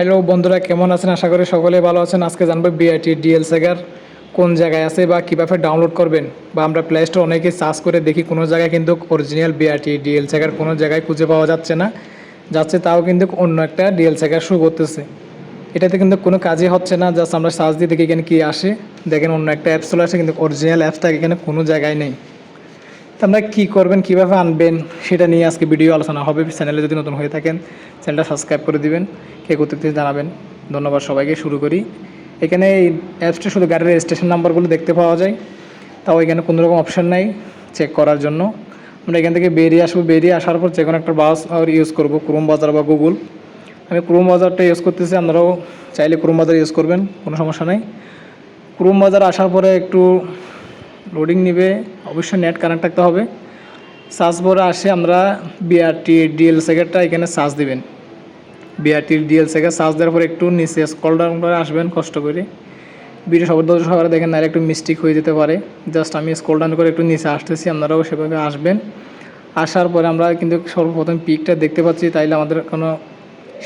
Hello বন্ধুরা, কেমন আছেন? আশা করি সকলে ভালো আছেন। আজকে জানব বিআইটি ডিএল সেগার কোন জায়গায় আছে বা কীভাবে ডাউনলোড করবেন বা আমরা প্লে স্টোর অনেকে সার্চ করে দেখি কোনো জায়গায় কিন্তু অরিজিনাল বিআইটি ডিএল সেগার কোনো জায়গায় খুঁজে পাওয়া যাচ্ছে না। যাচ্ছে তাও কিন্তু অন্য একটা ডিএল সেগার শুরু করতেছে। এটাতে কিন্তু কোনো কাজই হচ্ছে না জাস্ট আমরা সার্চ দিয়ে দেখি এখানে কী আসে। দেখেন অন্য একটা অ্যাপস চলে আসে, কিন্তু অরিজিনাল অ্যাপসটা এখানে কোনো জায়গায় নেই। আপনারা কী করবেন, কীভাবে আনবেন সেটা নিয়ে আজকে ভিডিও আলোচনা হবে। চ্যানেলে যদি নতুন হয়ে থাকেন চ্যানেলটা সাবস্ক্রাইব করে দিবেন, কে করতে জানাবেন। ধন্যবাদ সবাইকে, শুরু করি। এখানে এই অ্যাপসটা শুধু গাড়ির রেজিস্ট্রেশন নাম্বারগুলো দেখতে পাওয়া যায়, তাও এখানে কোনো রকম অপশান নাই চেক করার জন্য। আমরা এখান থেকে বেরিয়ে আসব। বেরিয়ে আসার পর যে কোনো একটা বাস আর ইউজ করব ক্রোম বাজার বা গুগল আমি ক্রোম বাজারটা ইউজ করতেছি, আপনারাও চাইলে ক্রোম বাজার ইউজ করবেন, কোনো সমস্যা নাই। ক্রোম বাজার আসার পরে একটু লোডিং নিবে। অবশ্যই নেট কানেক্ট থাকতে হবে। সার্চ বরে আসে আমরা বিআরটি ডিএল সেকেটটা এখানে সার্চ দিবেন। বিআরটি ডিএল সেকেট সার্চ দেওয়ার পরে একটু নিচে স্কল ডাউন করে আসবেন, কষ্ট করে। ভিডিও দর্শক সবাই দেখেন না একটু মিস্টেক হয়ে যেতে পারে। জাস্ট আমি স্কল ডাউন করে একটু নিচে আসতেছি, আপনারাও সেভাবে আসবেন। আসার পরে আমরা কিন্তু সর্বপ্রথম পিকটা দেখতে পাচ্ছি, তাইলে আমাদের কোনো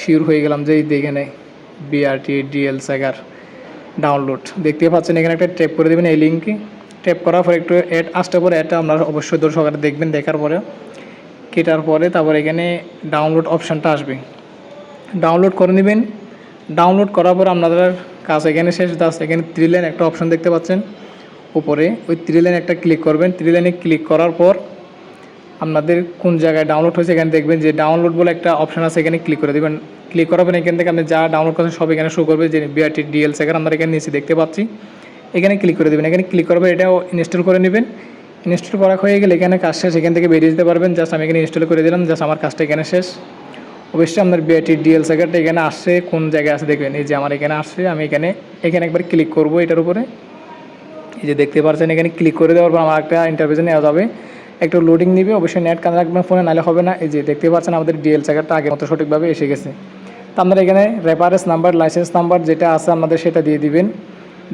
শিওর হয়ে গেলাম যে এই দেখে নেই বিআরটি ডিএল সেগার ডাউনলোড দেখতে পাচ্ছেন এখানে একটা ট্যাপ করে দেবেন এই লিঙ্কে ট্যাপ করার পরে একটু অ্যাড আসতে পরে এটা আপনারা অবশ্যই দর্শক দেখবেন, দেখার পরে। কেটার পরে তারপর এখানে ডাউনলোড অপশানটা আসবে। ডাউনলোড করে নেবেন। ডাউনলোড করার পর আপনাদের কাজ এখানে শেষ। দাস এখানে থ্রি লাইন একটা অপশান দেখতে পাচ্ছেন। উপরে ওই থ্রি লাইন একটা ক্লিক করবেন। থ্রি লাইনে ক্লিক করার পর আপনাদের কোন জায়গায় ডাউনলোড হয়েছে এখানে দেখবেন যে ডাউনলোড বলে একটা অপশান আছে, এখানে ক্লিক করে দেবেন। ক্লিক করার পর এখান থেকে আপনি যা ডাউনলোড করছেন সব এখানে শো করবে। যে বিআরটি ডিএল সেখানে আমরা এখানে নিচে দেখতে পাচ্ছি। এখানে ক্লিক করে দেবেন। এখানে ক্লিক করবে এটাও ইনস্টল করে নেবেন। ইনস্টল করা হয়ে গেলে এখানে কাজ শেষ। এখান থেকে বেরিয়ে যেতে পারবেন। জাস্ট আমি এখানে ইনস্টল করে দিলাম। জাস্ট আমার কাজটা এখানে শেষ। অবশ্যই আপনার বিআইটি ডিএল সেকেন্ডটা এখানে আসছে। কোন জায়গায় আছে দেখবেন। এই যে আমার এখানে আসছে। আমি এখানে এখানে একবার ক্লিক করব এটার উপরে। এই যে দেখতে পাচ্ছেন এখানে ক্লিক করে দেওয়ার পর আমার একটা ইন্টারভিউ নেওয়া যাবে। একটু লোডিং নিবে। অবশ্যই নেট কানে রাখবেন ফোনে নাহলে হবে না। এই যে দেখতে পাচ্ছেন, আমাদের ডিএল সেকেন্ডটা আগের মতো সঠিকভাবে এসে গেছে। তো আপনারা এখানে রেফারেন্স নাম্বার লাইসেন্স নাম্বার যেটা আছে আমাদের সেটা দিয়ে দিবেন।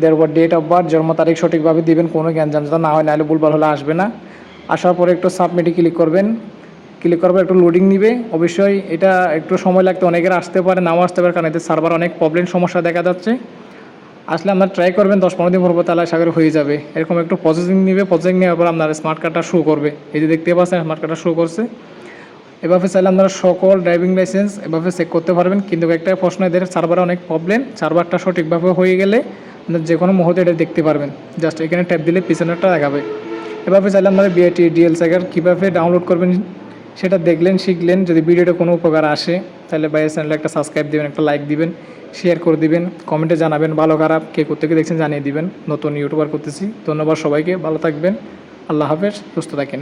দেওয়ার পর ডেট অফ বার্থ জন্ম তারিখ সঠিকভাবে দিবেন, কোনো জ্ঞান যাতে না হয়, নাহলে ভুলভাল হলে আসবে না। আসার পরে একটু সাবমিটে ক্লিক করবেন। ক্লিক করার পর একটু লোডিং নিবে। অবশ্যই এটা একটু সময় লাগতে, অনেকের আসতে পারে, নাও আসতে পারে, কারণ এতে সার্ভার অনেক প্রবলেম সমস্যা দেখা যাচ্ছে। আসলে আপনার ট্রাই করবেন, দশ পনেরো দিন পর তাহলে আশা করি হয়ে যাবে। এরকম একটু প্রসেসিং নিবে প্রসেসিং নেওয়ার পর আপনার স্মার্ট কার্ডটা শো করবে। এই যে দেখতে পাচ্ছেন স্মার্ট কার্ডটা শো করছে। এভাবে চাইলে আপনারা সকল ড্রাইভিং লাইসেন্স এভাবে চেক করতে পারবেন। কিন্তু একটা প্রশ্ন, এদের সার্ভারে অনেক প্রবলেম সার্ভারটা সঠিকভাবে হয়ে গেলে আপনার যে কোনো মুহূর্তে এটা দেখতে পারবেন। জাস্ট এখানে ট্যাপ দিলে পিছনেরটা দেখাবে। এভাবে চাইলে আপনারা বিআইটি ডিএল সাইকার কীভাবে ডাউনলোড করবেন সেটা দেখলেন, শিখলেন। যদি ভিডিওটা কোনো উপকার আসে, তাহলে বাইরের চ্যানেলে একটা সাবস্ক্রাইব দেবেন, একটা লাইক দিবেন শেয়ার করে দিবেন কমেন্টে জানাবেন, ভালো খারাপ, কে করতে দেখছেন জানিয়ে দিবেন। নতুন ইউটিউবার করতেছি। ধন্যবাদ সবাইকে, ভালো থাকবেন। আল্লাহ হাফেজ, সুস্থ থাকেন।